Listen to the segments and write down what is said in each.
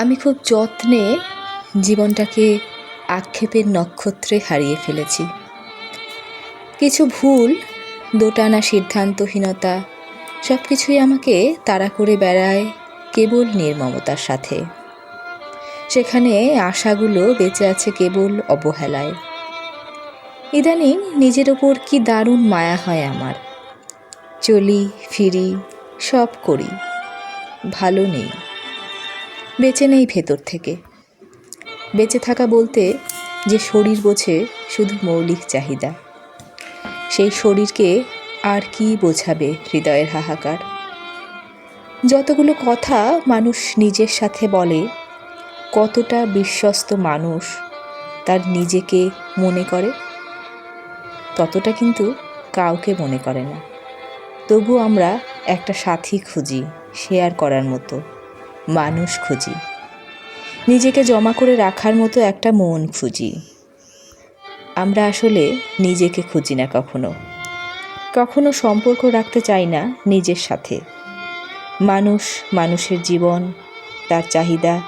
আমি খুব যত্নে জীবনটাকে আক্ষেপের নক্ষত্রে হারিয়ে ফেলেছি। কিছু ভুল, দোটানা সিদ্ধান্তহীনতা সব কিছুই আমাকে তাড়া করে বেড়ায় কেবল নির্মমতার সাথে। সেখানে আশাগুলো বেঁচে আছে কেবল অবহেলায়। ইদানিং নিজের ওপর কি দারুণ মায়া হয় আমার। চলি, ফিরি, সব করি, ভালো নেই। বেঁচে নেই ভেতর থেকে। বেঁচে থাকা বলতে যে শরীর বোঝে শুধু মৌলিক চাহিদা। সেই শরীরকে আর কি বোঝাবে হৃদয়ের হাহাকার? যতগুলো কথা মানুষ নিজের সাথে বলে, কতটা বিশ্বস্ত মানুষ তার নিজেকে মনে করে? ততটা কিন্তু কাউকে মনে করে না। তবু আমরা একটা সাথী খুঁজি, শেয়ার করার মতো। মানুষ খুঁজি। নিজেকে জমা করে রাখার মতো একটা মন খুঁজি। আমরা আসলে নিজেকে খুঁজি না কখনো। কখনো সম্পর্ক রাখতে চাই না নিজের সাথে। মানুষ মানুষের জীবন, তার চাহিদা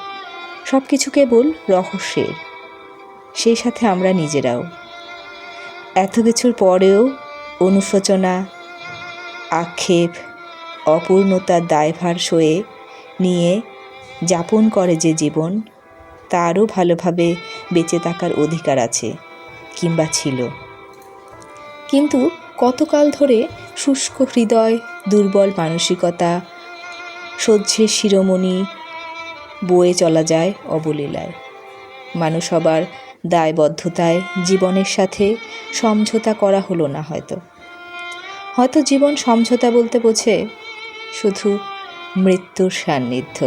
সব কিছু কেবল রহস্যের। সেই সাথে আমরা নিজেরাও। এত কিছুর পরেও অনুশোচনা, আক্ষেপ, অপূর্ণতার দায়ভার সয়ে নিয়ে যাপন করে যে জীবন, তারও ভালোভাবে বেঁচে থাকার অধিকার আছে কিংবা ছিল। কিন্তু কতকাল ধরে শুষ্ক হৃদয়, দুর্বল মানসিকতা, সহ্যের শিরোমণি বয়ে চলা যায় অবলীলায় মানুষ আবার দায়বদ্ধতায় জীবনের সাথে সমঝোতা করা হলো না হয়তো। হয়তো জীবন সমঝোতা বলতে বোঝে শুধু মৃত্যুর সান্নিধ্য।